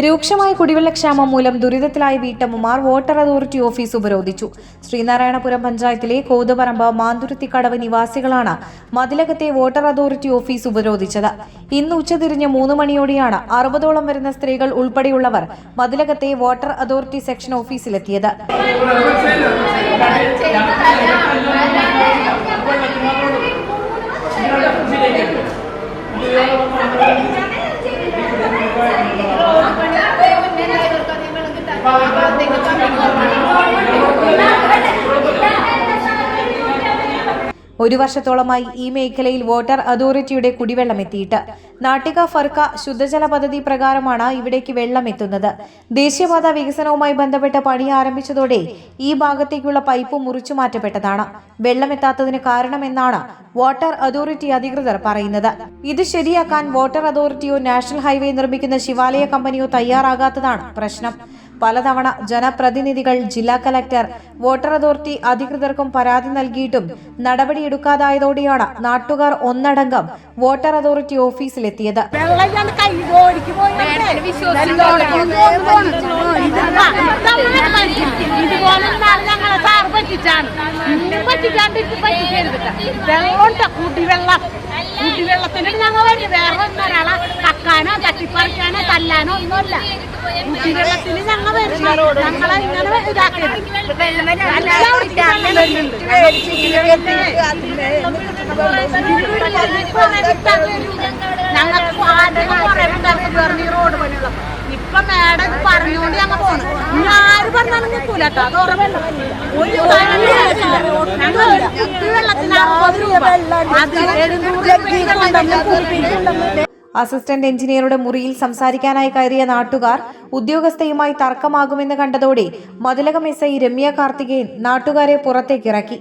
രൂക്ഷമായ കുടിവെള്ളക്ഷാമം മൂലം ദുരിതത്തിലായ വീട്ടമ്മമാർ വാട്ടർ അതോറിറ്റി ഓഫീസ് ഉപരോധിച്ചു. ശ്രീനാരായണപുരം പഞ്ചായത്തിലെ കോതുപറമ്പ് മാന്തുരുത്തിക്കടവ് നിവാസികളാണ് മതിലകത്തെ വാട്ടർ അതോറിറ്റി ഓഫീസ് ഉപരോധിച്ചത്. ഇന്ന് ഉച്ചതിരിഞ്ഞ് മൂന്ന് മണിയോടെയാണ് അറുപതോളം വരുന്ന സ്ത്രീകൾ ഉൾപ്പെടെയുള്ളവർ മതിലകത്തെ വാട്ടർ അതോറിറ്റി സെക്ഷൻ ഓഫീസിലെത്തിയത്. ഒരു വർഷത്തോളമായി ഈ മേഖലയിൽ വാട്ടർ അതോറിറ്റിയുടെ കുടിവെള്ളം എത്തിയിട്ട് നാട്ടിക ഫർക്ക ശുദ്ധജല പദ്ധതി പ്രകാരമാണ് ഇവിടേക്ക് വെള്ളം എത്തുന്നത് ദേശീയപാത വികസനവുമായി ബന്ധപ്പെട്ട പണി ആരംഭിച്ചതോടെ ഈ ഭാഗത്തേക്കുള്ള പൈപ്പ് മുറിച്ചു മാറ്റപ്പെട്ടതാണ്. വെള്ളമെത്താത്തതിന് കാരണമെന്നാണ് വാട്ടർ അതോറിറ്റി അധികൃതർ പറയുന്നത്. ഇത് ശരിയാക്കാൻ വാട്ടർ അതോറിറ്റിയോ നാഷണൽ ഹൈവേ നിർമ്മിക്കുന്ന ശിവാലയ കമ്പനിയോ തയ്യാറാകാത്തതാണ് പ്രശ്നം. പലതവണ ജനപ്രതിനിധികൾ ജില്ലാ കലക്ടർ വോട്ടർ അതോറിറ്റി അധികൃതർക്കും പരാതി നൽകിയിട്ടും നടപടിയെടുക്കാതായതോടെയാണ് നാട്ടുകാർ ഒന്നടങ്കം വോട്ടർ അതോറിറ്റി ഓഫീസിലെത്തിയത്. പറ്റിച്ചാണ്. പറ്റിച്ചാണ്ട് കുടിവെള്ളത്തിന് ഞങ്ങൾ വരും വേറെ ഒന്നൊരാളെ കക്കാനോ തട്ടിപ്പറിക്കാനോ തല്ലാനോ ഒന്നുമല്ല. കുടിവെള്ളത്തിന് ഞങ്ങൾ വരും. ഞങ്ങളെ ഇങ്ങനെ ഇതാക്കരുത്. ഞങ്ങൾക്ക് റോഡ് ഇപ്പൊ മേഡം പറഞ്ഞുകൊണ്ട് ഞങ്ങൾ പോണു. ഇനി ആര് പറഞ്ഞാലും നിൽക്കൂല അത് ഉറവല്ല ഒരു അസിസ്റ്റന്റ് എഞ്ചിനീയറുടെ മുറിയിൽ സംസാരിക്കാനായി കയറിയ നാട്ടുകാർ ഉദ്യോഗസ്ഥയുമായി തർക്കമാകുമെന്ന് കണ്ടതോടെ മതിലകം എസ് ഐ രമ്യ കാർത്തികേയൻ നാട്ടുകാരെ പുറത്തേക്കിറക്കി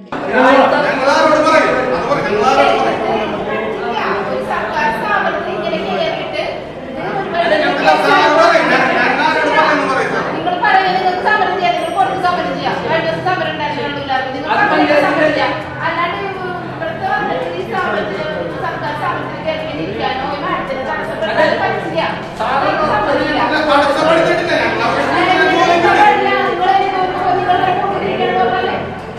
നിങ്ങൾ പറയുന്നത് നിങ്ങൾക്ക് സമരം ചെയ്യാം നിങ്ങൾ പുറത്ത് സമരം ചെയ്യാം കഴിഞ്ഞ ദിവസം സമരം ഉണ്ടായിരുന്നില്ല നിങ്ങൾ സമരം സമരം ചെയ്യാം അല്ലാണ്ട് ഇവിടുത്തെ വന്നിട്ട് ഈ സമരത്തിന് സർക്കാർ സമരത്തിന് കയറിയിരിക്കാനോ മാഡത്തിന് തടസ്സപ്പെടുത്താൻ പറ്റില്ല നിങ്ങൾക്ക് സമ്മതിക്കില്ല. നിങ്ങളെ നിങ്ങളെ നിങ്ങളുടെ കൂട്ടിരിക്കണം പറഞ്ഞാലേ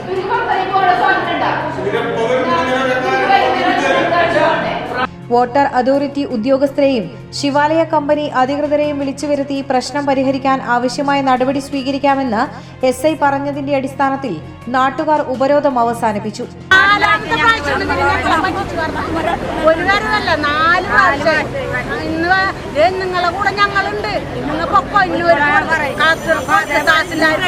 ഒരു കമ്പനി പോലെ സ്വാതന്ത്ര്യം വാട്ടർ അതോറിറ്റി ഉദ്യോഗസ്ഥരെയും ശിവാലയ കമ്പനി അധികൃതരെയും വിളിച്ചു വരുത്തി പ്രശ്നം പരിഹരിക്കാൻ ആവശ്യമായ നടപടി സ്വീകരിക്കാമെന്ന് എസ് ഐ പറഞ്ഞതിന്റെ അടിസ്ഥാനത്തിൽ നാട്ടുകാർ ഉപരോധം അവസാനിപ്പിച്ചു. ഒരു കാര്യമല്ല നാല് പ്രാവശ്യം. ഇന്ന് നിങ്ങളെ കൂടെ ഞങ്ങളുണ്ട്. നിങ്ങൾ പൊക്കോ ഇനി ഒരു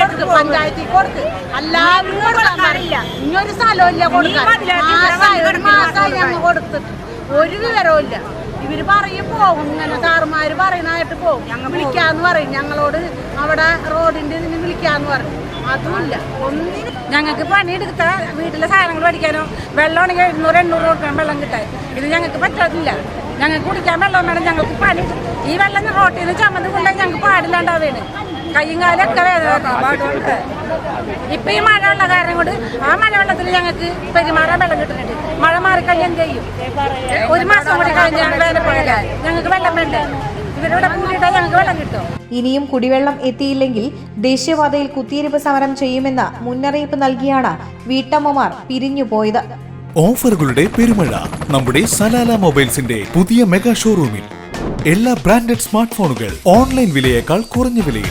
കൊടുക്ക് പഞ്ചായത്തിൽ കൊടുക്ക്. എല്ലാവരും കൊടുക്കാൻ ഇനി ഒരു സ്ഥലമില്ല കൊടുക്കാൻ. മാസമായി ഒരു മാസമായി ഞങ്ങൾ കൊടുത്തിട്ട്. ഒരു വിവരവും ഇല്ല ഇവർ പറയും പോകും ഇങ്ങനെ സാറുമാര് പറയുന്നതായിട്ട് പോകും ഞങ്ങൾ വിളിക്കാന്ന് പറയും. ഞങ്ങളോട് അവിടെ റോഡിന്റെ ഇതിന് വിളിക്കാന്ന് പറയും. അതുമില്ല. ഒന്നിനും ഞങ്ങൾക്ക് പണിയെടുത്ത വീട്ടിലെ സാധനങ്ങൾ പഠിക്കാനോ വെള്ളമാണെങ്കിൽ എഴുന്നൂറ് എണ്ണൂറ് കൊടുക്കണം വെള്ളം കിട്ടാൻ. ഇത് ഞങ്ങൾക്ക് പറ്റത്തില്ല ഞങ്ങൾക്ക് കുടിക്കാൻ വെള്ളം വേണം. ഞങ്ങൾക്ക് പണി ഈ വെള്ളം റോട്ടിൽ നിന്ന് ചമ്മന്തി കൊണ്ടുപോയി ഞങ്ങൾക്ക് പാടില്ലാണ്ടാവുകയാണ് കാലൊക്കെ വേദന ഇപ്പൊ ഈ മഴ ഉള്ള കാരണം കൊണ്ട് ആ മഴവെള്ളത്തിൽ ഞങ്ങൾക്ക് പെരുമാറാൻ വെള്ളം കിട്ടുന്നുണ്ട്. മഴ മാറിക്കഴിഞ്ഞാൽ എന്ത് ചെയ്യും? ഒരു മാസം കൂടി കഴിഞ്ഞാൽ വേനൽപ്പഴക ഞങ്ങൾക്ക് വെള്ളം വേണ്ടേ? ഇവരിവിടെ കൂടിയിട്ടാൽ ഞങ്ങൾക്ക് വെള്ളം കിട്ടും. ഇനിയും കുടിവെള്ളം എത്തിയില്ലെങ്കിൽ ദേശീയപാതയിൽ കുത്തിയിരിപ്പ് സമരം ചെയ്യുമെന്ന മുന്നറിയിപ്പ് നൽകിയാണ് വീട്ടമ്മമാർ പിരിഞ്ഞുപോയത്. ഓഫറുകളുടെ പെരുമഴ നമ്മുടെ സലാല മൊബൈൽസിന്റെ പുതിയ മെഗാ ഷോറൂമിൽ. എല്ലാ ബ്രാൻഡഡ് സ്മാർട്ട് ഫോണുകൾ ഓൺലൈൻ വിലയേക്കാൾ കുറഞ്ഞ വിലയിൽ.